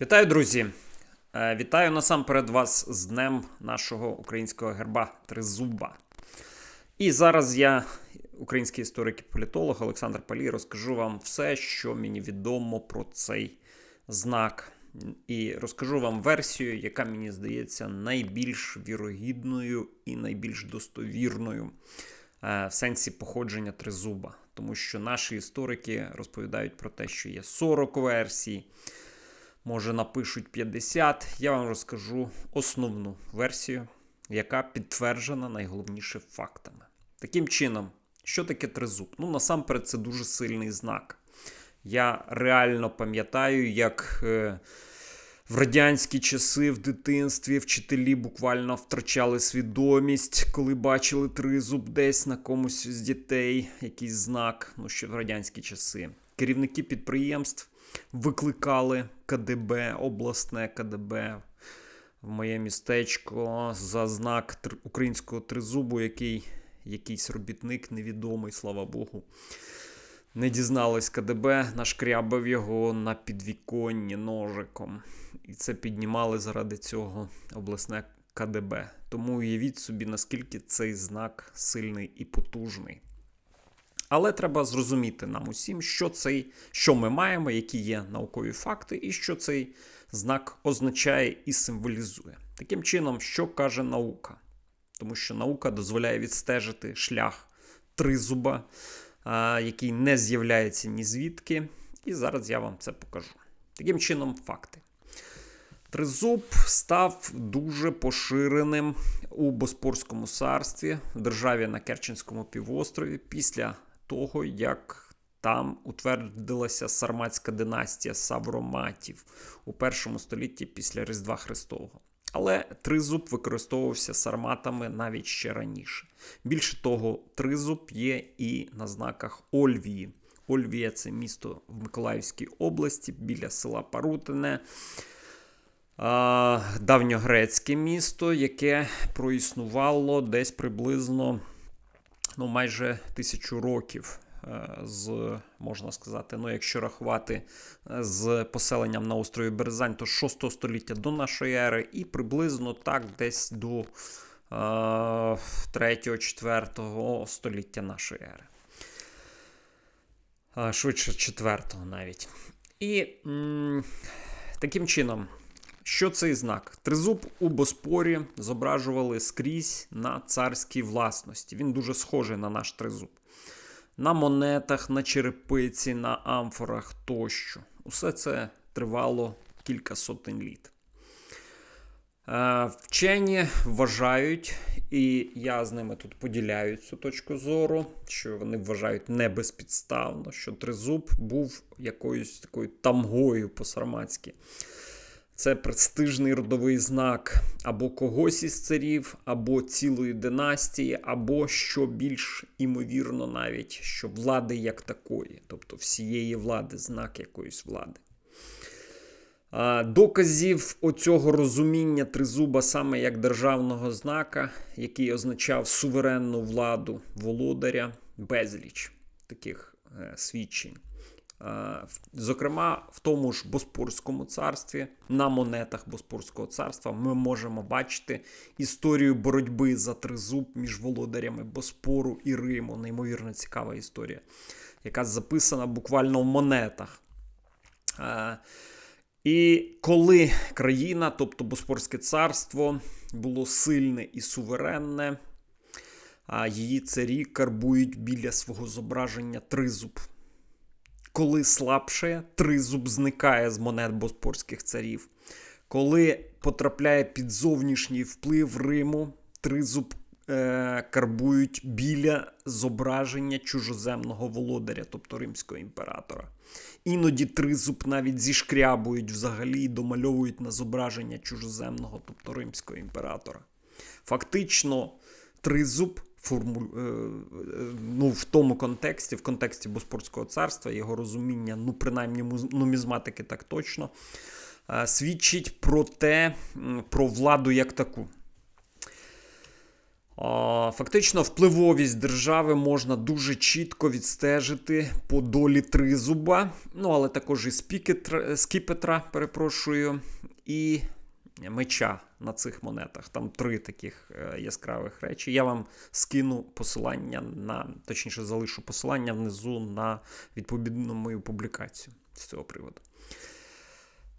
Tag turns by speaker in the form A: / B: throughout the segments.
A: Вітаю, друзі! Е, Вітаю насамперед вас з Днем нашого українського герба Тризуба. І зараз я, український історик і політолог Олександр Палій, розкажу вам все, що мені відомо про цей знак. І розкажу вам версію, яка мені здається найбільш вірогідною і найбільш достовірною е, в сенсі походження тризуба. Тому що наші історики розповідають про те, що є 40 версій може напишуть 50. Я вам розкажу основну версію, яка підтверджена найголовніше фактами. Таким чином, що таке тризуб? Ну, насамперед, це дуже сильний знак. Я реально пам'ятаю, як е, в радянські часи в дитинстві вчителі буквально втрачали свідомість, коли бачили тризуб десь на комусь з дітей, якийсь знак, ну ще в радянські часи. Керівники підприємств викликали КДБ, обласне КДБ в моє містечко за знак українського тризубу, який якийсь робітник невідомий, слава Богу. Не дізналось КДБ, нашкрябав його на підвіконні ножиком. І це піднімали заради цього обласне КДБ. Тому уявіть собі, наскільки цей знак сильний і потужний. Але треба зрозуміти нам усім, що цей, що ми маємо, які є наукові факти, і що цей знак означає і символізує. Таким чином, що каже наука? Тому що наука дозволяє відстежити шлях тризуба, який не з'являється ні звідки. І зараз я вам це покажу. Таким чином, факти. Тризуб став дуже поширеним у Боспорському царстві, державі на Керченському півострові, після того, як там утвердилася сарматська династія Савроматів у першому столітті після Різдва Христового. Але тризуб використовувався сарматами навіть ще раніше. Більше того, тризуб є і на знаках Ольвії. Ольвія це місто в Миколаївській області біля села Парутине. Давньогрецьке місто, яке проіснувало десь приблизно ну, майже тисячу років. е, З, можна сказати, ну, якщо рахувати е, з поселенням на острові Березань, то 6 століття до нашої ери, і приблизно так десь до 3-4 століття нашої ери. Е, Швидше 4 навіть. І м, таким чином, що цей знак? Тризуб у Боспорі зображували скрізь на царській власності. Він дуже схожий на наш тризуб. На монетах, на черепиці, на амфорах тощо. Усе це тривало кілька сотень літ. Е, Вчені вважають, і я з ними тут поділяю цю точку зору, що вони вважають не безпідставно, що тризуб був якоюсь такою тамгою по-сарматськи. Це престижний родовий знак або когось із царів, або цілої династії, або що більш імовірно, навіть що влади як такої, тобто всієї влади, знак якоїсь влади. Доказів оцього розуміння тризуба саме як державного знака, який означав суверенну владу володаря, безліч таких е, свідчень. Е, Зокрема, в тому ж Боспорському царстві, на монетах Боспорського царства, ми можемо бачити історію боротьби за тризуб між володарями Боспору і Риму. Неймовірно цікава історія, яка записана буквально в монетах. Е, І коли країна, тобто Боспорське царство, було сильне і суверенне, а її царі карбують біля свого зображення тризуб коли слабше, тризуб зникає з монет боспорських царів. Коли потрапляє під зовнішній вплив Риму, тризуб е, карбують біля зображення чужоземного володаря, тобто римського імператора. Іноді тризуб навіть зішкрябують взагалі і домальовують на зображення чужоземного, тобто римського імператора. Фактично, тризуб форму... е, е, ну, в тому контексті, в контексті Боспорського царства, його розуміння, ну, принаймні нумізматики так точно, е, свідчить про те, про владу як таку. Фактично, впливовість держави можна дуже чітко відстежити по долі тризуба, ну але також і скіпетра, перепрошую, і меча на цих монетах. Там три таких е, яскравих речі. Я вам скину посилання на, точніше, залишу посилання внизу на відповідну мою публікацію з цього приводу.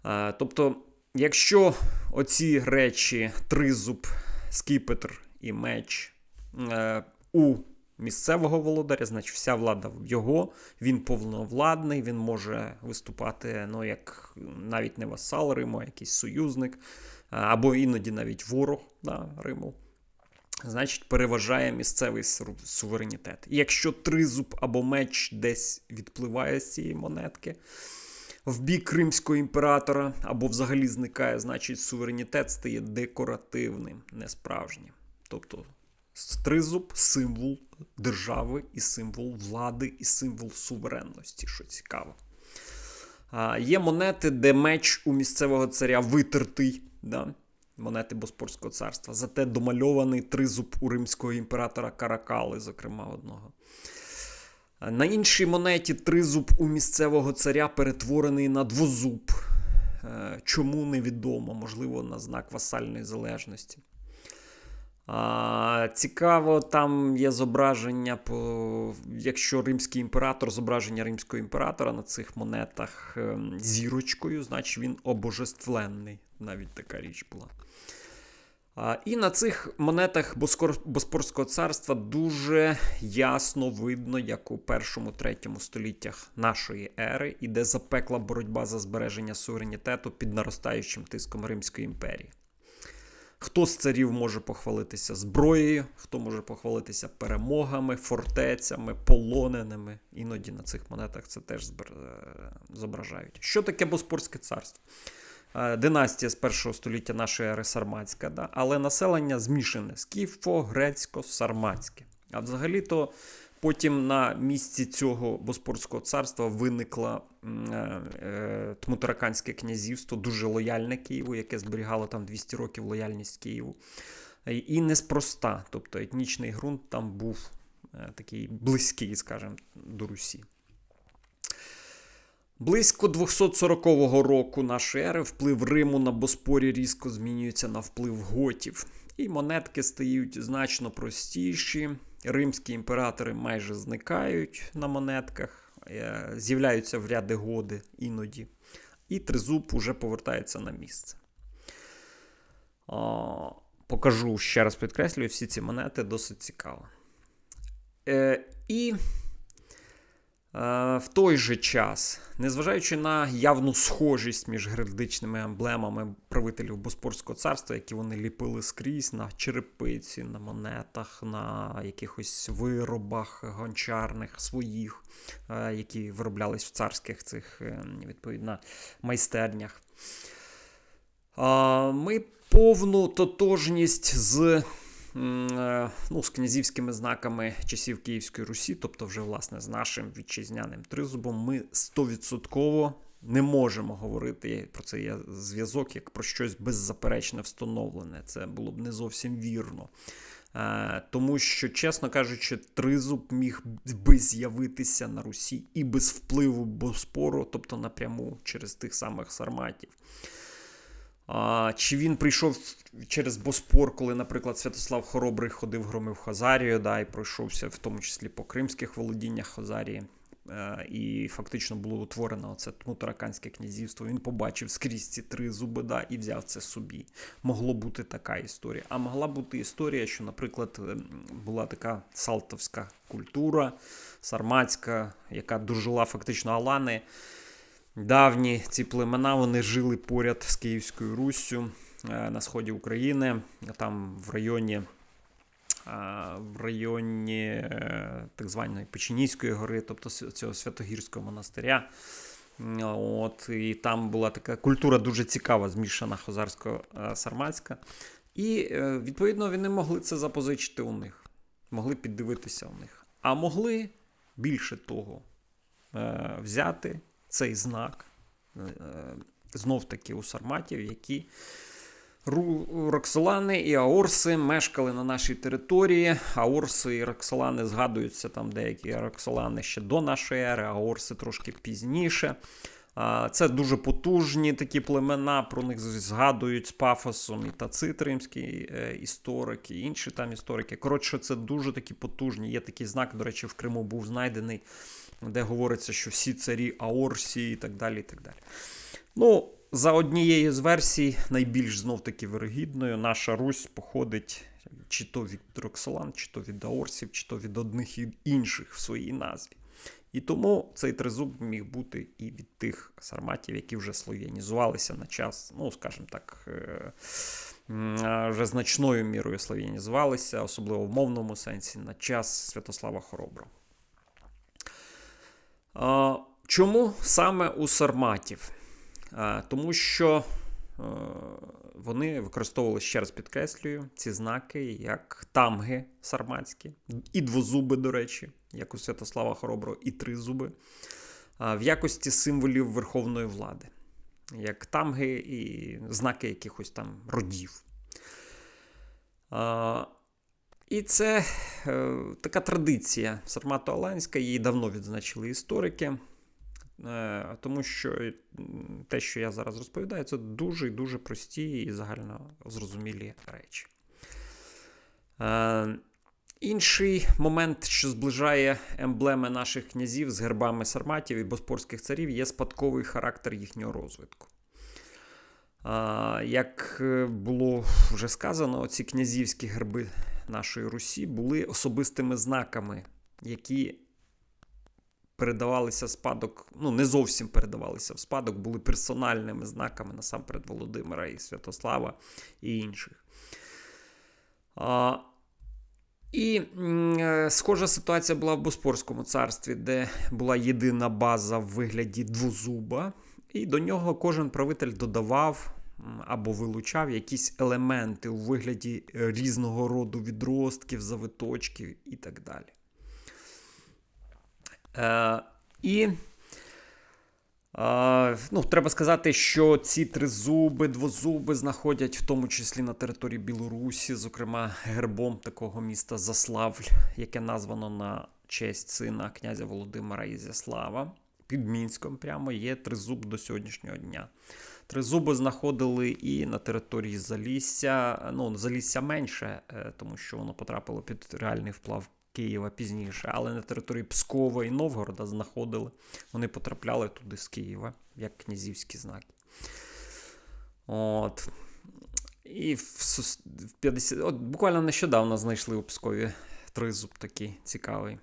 A: Е, Тобто, якщо оці речі, тризуб, скіпетр і меч е, у місцевого володаря, значить вся влада в його, він повновладний, він може виступати ну, як навіть не васал Риму, а якийсь союзник, або іноді навіть ворог да, Риму. Значить, переважає місцевий суверенітет. І якщо тризуб або меч десь відпливає з цієї монетки в бік римського імператора, або взагалі зникає, значить суверенітет стає декоративним, не справжнім. Тобто тризуб символ держави і символ влади, і символ суверенності, що цікаво. Є монети, де меч у місцевого царя витертий. Да? Монети Боспорського царства. Зате домальований тризуб у римського імператора Каракали, зокрема одного. На іншій монеті тризуб у місцевого царя перетворений на двозуб. Е, Чому невідомо, можливо, на знак васальної залежності. А, цікаво, там є зображення, по, якщо римський імператор, зображення римського імператора на цих монетах ем, зірочкою, значить він обожествленний. Навіть така річ була. А, і на цих монетах Боспорського царства дуже ясно видно, як у першому-третьому століттях нашої ери іде запекла боротьба за збереження суверенітету під наростаючим тиском Римської імперії. Хто з царів може похвалитися зброєю, хто може похвалитися перемогами, фортецями, полоненими. Іноді на цих монетах це теж е, зображають. Що таке Боспорське царство? Е, Династія з першого століття нашої ери Сарматська, да? але населення змішане скіфо, грецько, сарматське. А взагалі-то потім на місці цього Боспорського царства виникло е, е, Тмутараканське князівство, дуже лояльне Києву, яке зберігало там 200 років лояльність Києву. Е, І неспроста, тобто етнічний ґрунт там був е, такий близький, скажімо, до Русі. Близько 240 року нашої ери вплив Риму на Боспорі різко змінюється на вплив готів, і монетки стають значно простіші. Римські імператори майже зникають на монетках, е, з'являються в ряди годи іноді, і тризуб уже повертається на місце. Покажу ще раз підкреслюю, всі ці монети досить цікаво. Е, І В той же час, незважаючи на явну схожість між геральдичними емблемами правителів Боспорського царства, які вони ліпили скрізь на черепиці, на монетах, на якихось виробах гончарних своїх, е, які вироблялись в царських цих е, відповідно майстернях. Ми повну тотожність з е, ну, з князівськими знаками часів Київської Русі, тобто вже власне з нашим вітчизняним тризубом, ми стовідсотково не можемо говорити про цей зв'язок як про щось беззаперечне встановлене. Це було б не зовсім вірно. Е, Тому що, чесно кажучи, тризуб міг би з'явитися на Русі і без впливу Боспору, тобто напряму через тих самих сарматів. А, Чи він прийшов через Боспор, коли, наприклад, Святослав Хоробрий ходив громив Хазарію, да, і пройшовся в тому числі по кримських володіннях Хазарії, е, і фактично було утворено це Тмутараканське князівство. Він побачив скрізь ці три зуби да, і взяв це собі. Могло бути така історія. А могла бути історія, що, наприклад, ем, була така салтовська культура, сарматська, яка дожила фактично Алани. Давні ці племена вони жили поряд з Київською Руссю е, на сході України, там в районі, е, в районі е, так званої Печенійської гори, тобто цього Святогірського монастиря. От, і там була така культура дуже цікава, змішана хозарсько-сарматська. І, відповідно, вони могли це запозичити у них, могли піддивитися у них. А могли більше того взяти цей знак е, знов таки у сарматів, які Роксолани і Аорси мешкали на нашій території. Аорси і Роксолани згадуються там деякі Роксолани ще до нашої ери, Аорси трошки пізніше. Це дуже потужні такі племена, про них згадують з пафосом і Тацит римський е, історик, і інші там історики. Коротше, це дуже такі потужні. Є такий знак, до речі, в Криму був знайдений, де говориться, що всі царі Аорсії і так далі. і так далі. Ну, за однією з версій, найбільш знов таки вирогідною, наша Русь походить чи то від Роксолан, чи то від Аорсів, чи то від одних і інших в своїй назві. І тому цей тризуб міг бути і від тих сарматів, які вже слов'янізувалися на час, ну, скажімо так, е, вже значною мірою слов'янізувалися, особливо в мовному сенсі, на час Святослава Хороброго. Чому саме у сарматів? Тому що вони використовували, ще раз підкреслюю, ці знаки як тамги сарматські, і двозуби, до речі, як у Святослава Хороброго, і тризуби, в якості символів верховної влади, як тамги і знаки якихось там родів. І це е, така традиція сармато-аланська, її давно відзначили історики. Е, Тому що те, що я зараз розповідаю, це дуже і дуже прості і загально зрозумілі речі. Е, Інший момент, що зближає емблеми наших князів з гербами сарматів і боспорських царів, є спадковий характер їхнього розвитку. Як е, було вже сказано, ці князівські герби нашої Русі були особистими знаками, які передавалися в спадок, ну не зовсім передавалися в спадок, були персональними знаками насамперед Володимира і Святослава і інших. І е, схожа ситуація була в Боспорському царстві, де була єдина база в вигляді двозуба, і до нього кожен правитель додавав або вилучав якісь елементи у вигляді е, різного роду відростків, завиточків і так далі. Е, і е, ну, треба сказати, що ці тризуби, двозуби знаходять в тому числі на території Білорусі, зокрема, гербом такого міста Заславль, яке названо на честь сина князя Володимира Ізяслава. Під Мінськом прямо є тризуб до сьогоднішнього дня. Тризуби знаходили і на території Залісся. Ну, Залісся менше, е, тому що воно потрапило під реальний вплав Києва пізніше, але на території Пскова і Новгорода знаходили. Вони потрапляли туди з Києва, як князівські знаки. От. І в, в 50... От буквально нещодавно знайшли у Пскові тризуб такий цікавий.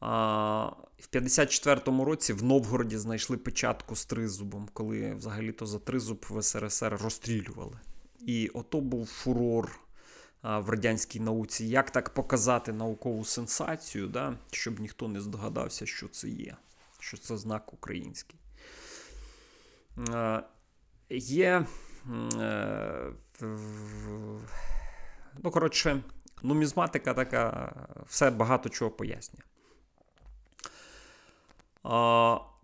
A: А, в 54-му році в Новгороді знайшли печатку з тризубом, коли взагалі-то за тризуб в СРСР розстрілювали. І ото був фурор а, в радянській науці. Як так показати наукову сенсацію, да, щоб ніхто не здогадався, що це є, що це знак український. Е, Є. м, е, Ну, коротше, нумізматика така, все багато чого пояснює.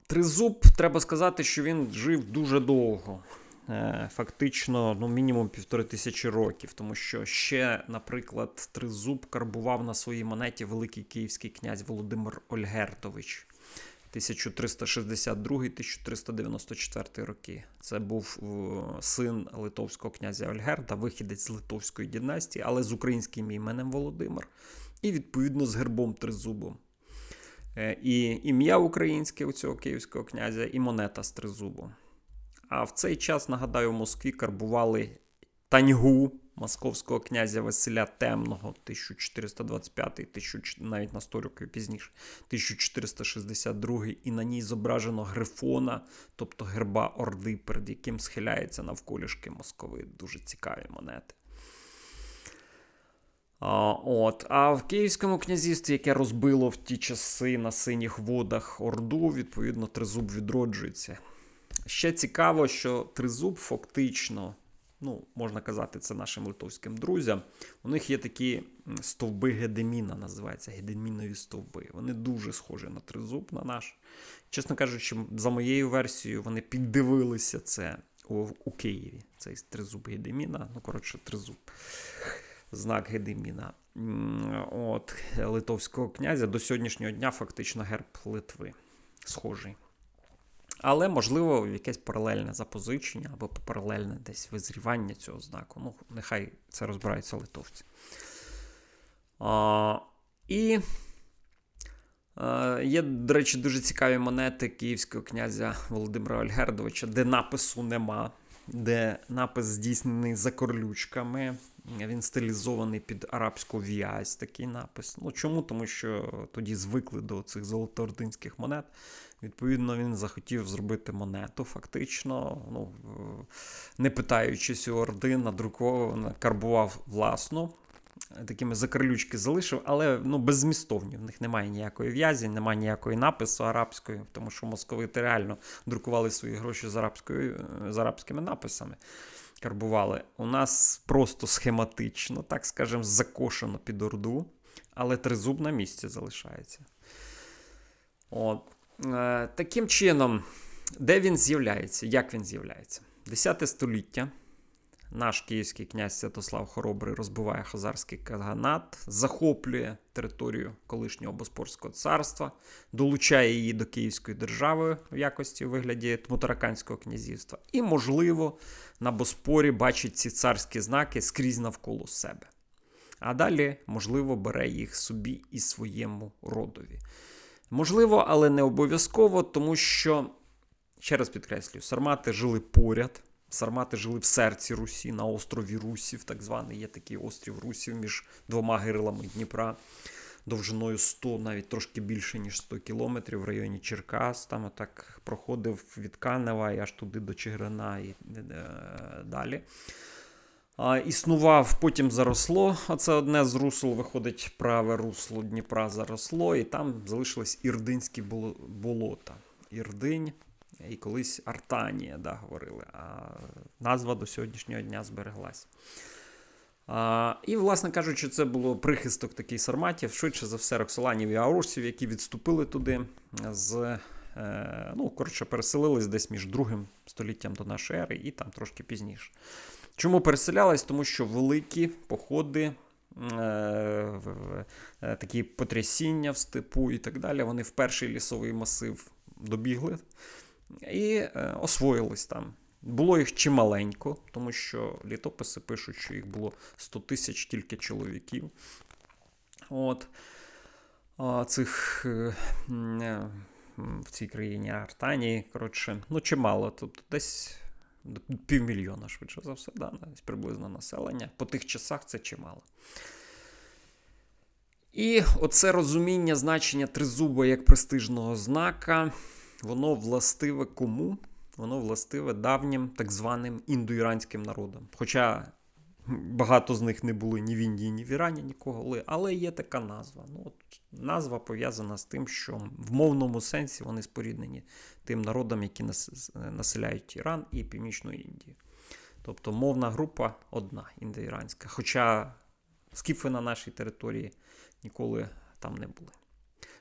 A: Тризуб, треба сказати, що він жив дуже довго. Е, Фактично, ну, мінімум півтори тисячі років, тому що ще, наприклад, Тризуб карбував на своїй монеті великий київський князь Володимир Ольгертович 1362-1394 роки. Це був е, син литовського князя Ольгерда, вихідець з литовської династії, але з українським іменем Володимир, і відповідно з гербом Тризубом. Е, І ім'я українське у цього київського князя, і монета з тризубом. А в цей час, нагадаю, в Москві карбували таньгу московського князя Василя Темного 1425, 1000, навіть на 100 років пізніше, 1462, і на ній зображено грифона, тобто герба Орди, перед яким схиляється навколішки Москови. Дуже цікаві монети. От. а в Київському князівстві, яке розбило в ті часи на синіх водах Орду, відповідно, тризуб відроджується. Ще цікаво, що тризуб фактично, ну, можна казати, це нашим литовським друзям. У них є такі стовби Гедеміна, називаються Гедемінові стовби. Вони дуже схожі на тризуб, на наш. Чесно кажучи, за моєю версією, вони піддивилися це у, у Києві. Цей тризуб Гедеміна, ну, коротше, тризуб. Знак Гедеміна. От, литовського князя до сьогоднішнього дня фактично герб Литви. Схожий. Але, можливо, якесь паралельне запозичення або паралельне десь визрівання цього знаку. Ну, нехай це розбираються литовці. А, і е, є, до речі, дуже цікаві монети київського князя Володимира Ольгердовича, де напису нема, де напис здійснений за корлючками. Він стилізований під арабську в'язь, такий напис. Ну чому? Тому що тоді звикли до цих золотоординських монет. Відповідно, він захотів зробити монету, фактично, ну, е, не питаючись у ордин, надрукував, карбував власну. Такими закарлючки залишив, але ну, беззмістовні. В них немає ніякої в'язі, немає ніякої напису арабської, тому що московити реально друкували свої гроші з, арабською, з арабськими написами. Карбували. У нас просто схематично, так скажемо, закошено під орду, але тризуб на місці залишається. От. Е, таким чином, де він з'являється? Як він з'являється? 10 століття. Наш київський князь Святослав Хоробрий розбиває Хазарський каганат, захоплює територію колишнього Боспорського царства, долучає її до Київської держави в якості в вигляді Тмутараканського князівства. І, можливо, на Боспорі бачить ці царські знаки скрізь навколо себе. А далі, можливо, бере їх собі і своєму родові. Можливо, але не обов'язково, тому що, ще раз підкреслюю, сармати жили поряд. Сармати жили в серці Русі, на острові Русів, так званий є такий острів Русів між двома гирлами Дніпра, довжиною 100, навіть трошки більше, ніж 100 кілометрів в районі Черкас. Там так проходив від Канева і аж туди до Чигирина і е, далі. Існував, потім заросло. Оце одне з русел, виходить, праве русло Дніпра заросло, і там залишились ірдинські болота. Ірдинь і колись Артанія, да, говорили, а назва до сьогоднішнього дня збереглась. А, І, власне кажучи, це було прихисток такий сарматів, швидше за все, роксоланів і аурсів, які відступили туди з. Е, ну, коротше, переселились десь між другим століттям до нашої ери і там трошки пізніше. Чому переселялись? Тому що великі походи, е, такі потрясіння в степу і так далі, вони в перший лісовий масив добігли і е, освоїлись там. Було їх чималенько, тому що літописи пишуть, що їх було 100 тисяч тільки чоловіків. От. Цих е, е, в цій країні Артанії, коротше, ну чимало. Тобто десь півмільйона, швидше за все, да, десь приблизно населення. По тих часах це чимало. І оце розуміння значення тризуба як престижного знака воно властиве кому? Воно властиве давнім так званим індоіранським народам. Хоча багато з них не були ні в Індії, ні в Ірані нікого, але є така назва. Ну, от Назва пов'язана з тим, що в мовному сенсі вони споріднені тим народам, які населяють Іран і Північну Індію. Тобто мовна група одна індоіранська. Хоча скіфи на нашій території ніколи там не були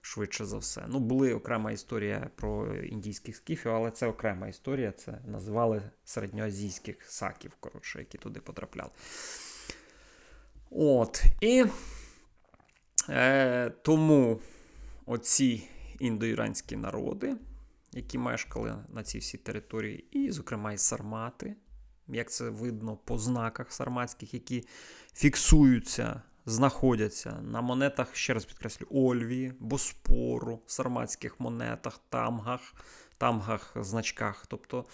A: швидше за все. Ну, були окрема історія про індійських скіфів, але це окрема історія. Це називали середньоазійських саків, коротше, які туди потрапляли. От. І е, тому оці індоіранські народи, які мешкали на цій всій території, і, зокрема, і сармати, як це видно по знаках сарматських, які фіксуються знаходяться на монетах, ще раз підкреслю, Ольві, Боспору, сарматських монетах, тамгах, тамгах, значках. Тобто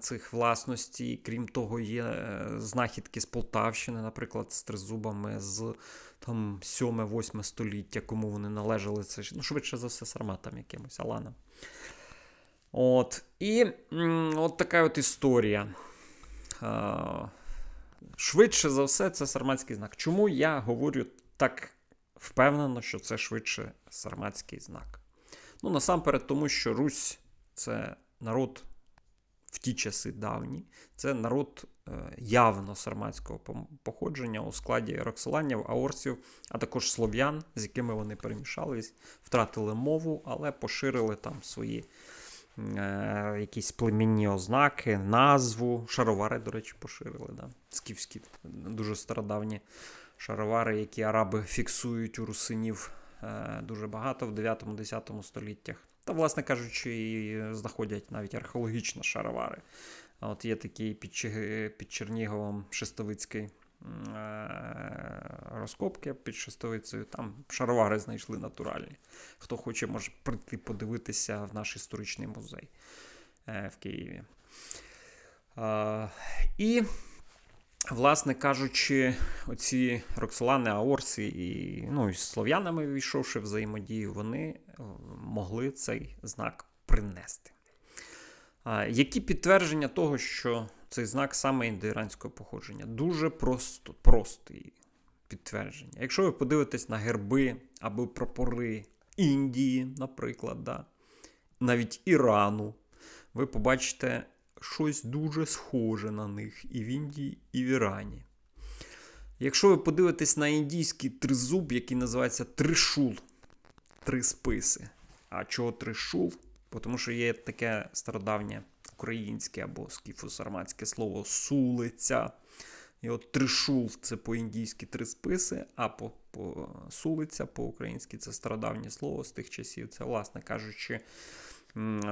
A: цих власностей, крім того, є е, знахідки з Полтавщини, наприклад, з тризубами з там 7-8 століття, кому вони належали, це ну, швидше за все, сарматам якимось аланам. От. І от така от історія. Швидше за все, це сарматський знак. Чому я говорю так впевнено, що це швидше сарматський знак? Ну, насамперед, тому що Русь це народ в ті часи давні, це народ е, явно сарматського походження у складі роксоланів, аорсів, а також слов'ян, з якими вони перемішались, втратили мову, але поширили там свої е, якісь племінні ознаки, назву. Шаровари, до речі, поширили. Да? Скіфські, дуже стародавні шаровари, які араби фіксують у русинів е, дуже багато в 9-10 століттях. Та, власне кажучи, і знаходять навіть археологічно шаровари. От є такий під, під Черніговом Шестовицький розкопки під Шестовицею. Там шаровари знайшли натуральні. Хто хоче, може прийти подивитися в наш історичний музей е, в Києві. Е, І, власне кажучи, оці Роксолани, Аорси і, ну, з слов'янами війшовши взаємодію, вони е, могли цей знак принести. Які підтвердження того, що цей знак саме індоіранського походження? Дуже просто, прості підтвердження. Якщо ви подивитесь на герби або прапори Індії, наприклад, да, навіть Ірану, ви побачите щось дуже схоже на них і в Індії, і в Ірані. Якщо ви подивитесь на індійський тризуб, який називається тришул, три списи. А чого тришул? Тому що є таке стародавнє українське або скіфо-сарматське слово сулиця. І от тришул це по-індійськи три списи, а по, по сулиця по-українськи це стародавнє слово з тих часів. Це, власне кажучи,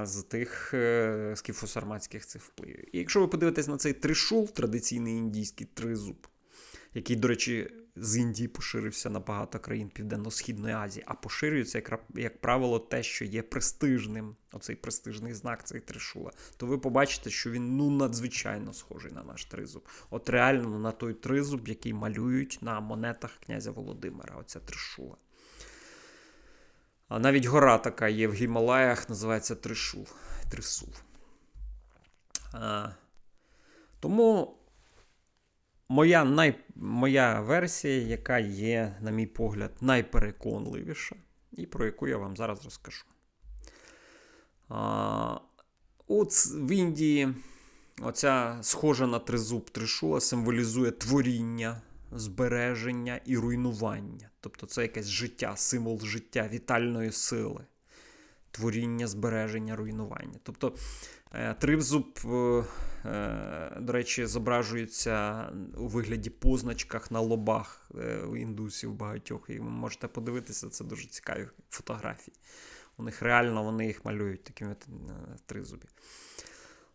A: з тих е, скіфо-сарматських цих впливів. І якщо ви подивитесь на цей тришул, традиційний індійський тризуб, який, до речі, з Індії поширився на багато країн Південно-Східної Азії, а поширюється, як, як правило, те, що є престижним, оцей престижний знак, цей тришула, то ви побачите, що він ну надзвичайно схожий на наш тризуб. От реально на той тризуб, який малюють на монетах князя Володимира, оця тришула. А навіть гора така є в Гімалаях, називається Тришул. Трисул. А, тому моя, най, моя версія, яка є, на мій погляд, найпереконливіша, і про яку я вам зараз розкажу. А, от в Індії оця схожа на тризуб тришула символізує творіння, збереження і руйнування. Тобто це якесь життя, символ життя, вітальної сили. Творіння, збереження, руйнування. Тобто е, тризуб, е, е, до речі, зображується у вигляді позначках на лобах у індусів багатьох. І ви можете подивитися, це дуже цікаві фотографії. У них реально вони їх малюють такими тризубі.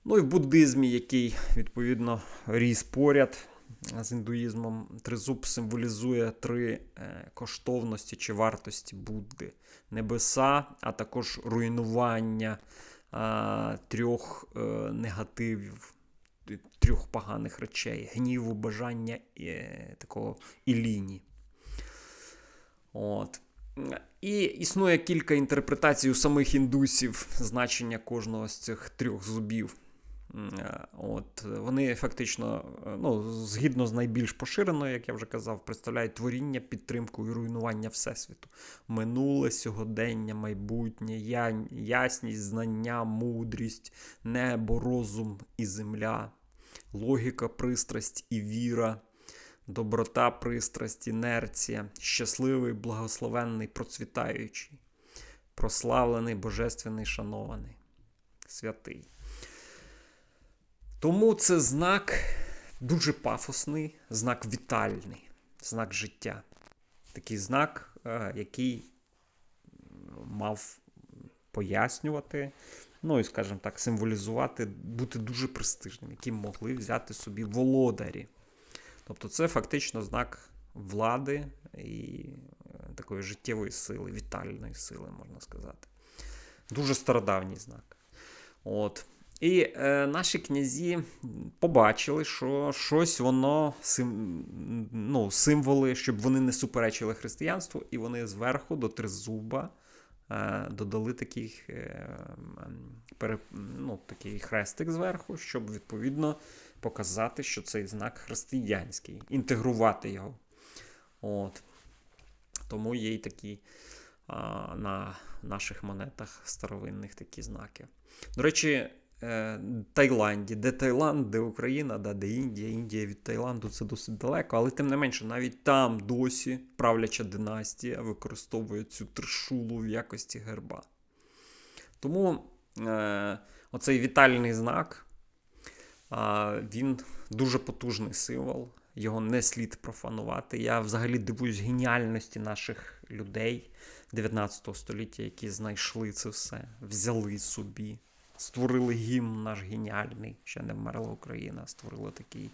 A: Ну і в буддизмі, який, відповідно, ріс поряд з індуїзмом, тризуб символізує три е, коштовності чи вартості Будди: небеса, а також руйнування е, трьох е, негативів, трьох поганих речей: гніву, бажання е, такого і ліні. От. І існує кілька інтерпретацій у самих індусів значення кожного з цих трьох зубів. Е, От, вони фактично, е, ну, згідно з найбільш поширеною, як я вже казав, представляють творіння, підтримку і руйнування Всесвіту. Минуле, сьогодення, майбутнє, я- ясність, знання, мудрість, небо, розум і земля, логіка, пристрасть і віра, доброта, пристрасть, інерція, щасливий, благословенний, процвітаючий, прославлений, божественний, шанований, святий. Тому це знак дуже пафосний, знак вітальний, знак життя. Такий знак, е, який мав пояснювати, ну і, скажімо так, символізувати, бути дуже престижним, яким могли взяти собі володарі. Тобто це фактично знак влади і е, такої життєвої сили, вітальної сили, можна сказати. Дуже стародавній знак. От. І е, наші князі побачили, що щось воно сим, ну, символи, щоб вони не суперечили християнству, і вони зверху до тризуба е, додали такий, е, пере, ну, такий хрестик зверху, щоб відповідно показати, що цей знак християнський, інтегрувати його. От. Тому є й такі а, на наших монетах старовинних такі знаки. До речі, Таїланді, де Таїланд, де Україна, да, де Індія. Індія від Таїланду це досить далеко, але тим не менше, навіть там досі правляча династія використовує цю тришулу в якості герба. Тому е, оцей вітальний знак. А, він дуже потужний символ. Його не слід профанувати. Я взагалі дивуюсь геніальності наших людей 19 століття, які знайшли це все, взяли собі, створили гімн наш геніальний, ще не вмерла Україна, створили такий.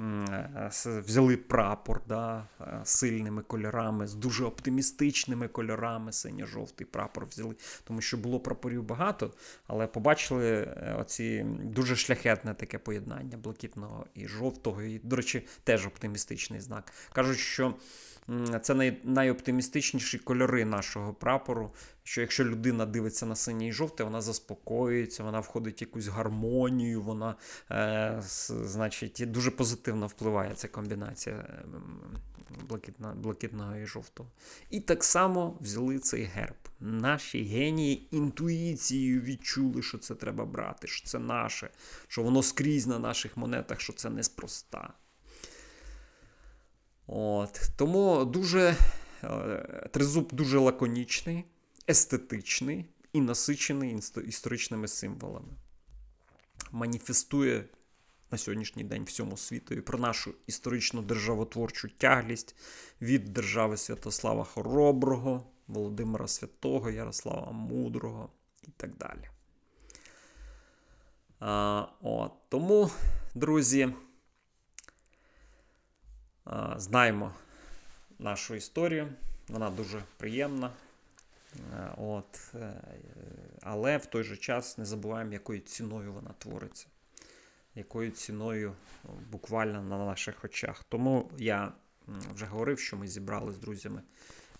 A: е, с- Взяли прапор да, е, сильними кольорами, з дуже оптимістичними кольорами, синьо-жовтий прапор взяли, тому що було прапорів багато, але побачили е, оці дуже шляхетне таке поєднання блакитного і жовтого, і, до речі, теж оптимістичний знак. Кажуть, що це най, найоптимістичніші кольори нашого прапору. Що якщо людина дивиться на синє і жовте, вона заспокоюється, вона входить в якусь гармонію, вона е, значить, дуже позитивно впливає ця комбінація е, блакитна, блакитного і жовтого. І так само взяли цей герб. Наші генії інтуїцією відчули, що це треба брати, що це наше, що воно скрізь на наших монетах, що це неспроста. От. Тому дуже е, тризуб дуже лаконічний, естетичний і насичений історичними символами. Маніфестує на сьогоднішній день всьому світу і про нашу історичну державотворчу тяглість від держави Святослава Хороброго, Володимира Святого, Ярослава Мудрого і так далі. А, от. Тому, друзі, знаємо нашу історію. Вона дуже приємна. Е, От, е, але в той же час не забуваємо, якою ціною вона твориться, якою ціною буквально на наших очах. Тому я вже говорив, що ми зібрали з друзями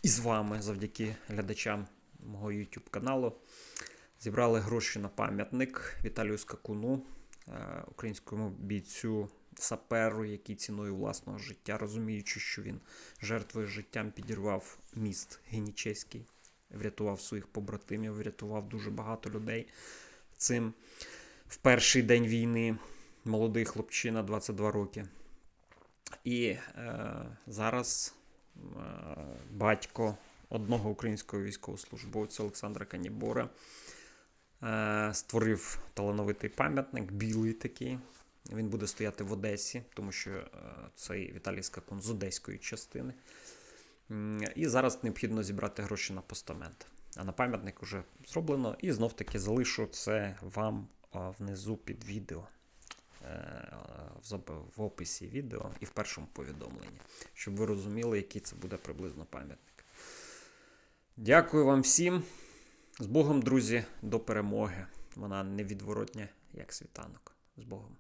A: і з вами завдяки глядачам мого YouTube каналу. Зібрали гроші на пам'ятник Віталію Скакуну, е, українському бійцю саперу, який ціною власного життя, розуміючи, що він жертвою життям підірвав міст Генічеський, врятував своїх побратимів, врятував дуже багато людей. Цим в перший день війни молодий хлопчина, 22 роки. І е, зараз е, батько одного українського військовослужбовця Олександра Канібора е, створив талановитий пам'ятник, білий такий. Він буде стояти в Одесі, тому що е, цей Віталій Скакун з одеської частини. І зараз необхідно зібрати гроші на постамент. А на пам'ятник вже зроблено. І знов таки залишу це вам внизу під відео. е, В описі відео і в першому повідомленні, щоб ви розуміли, який це буде приблизно пам'ятник. Дякую вам всім. З Богом, друзі, до перемоги. Вона невідворотня, як світанок. З Богом.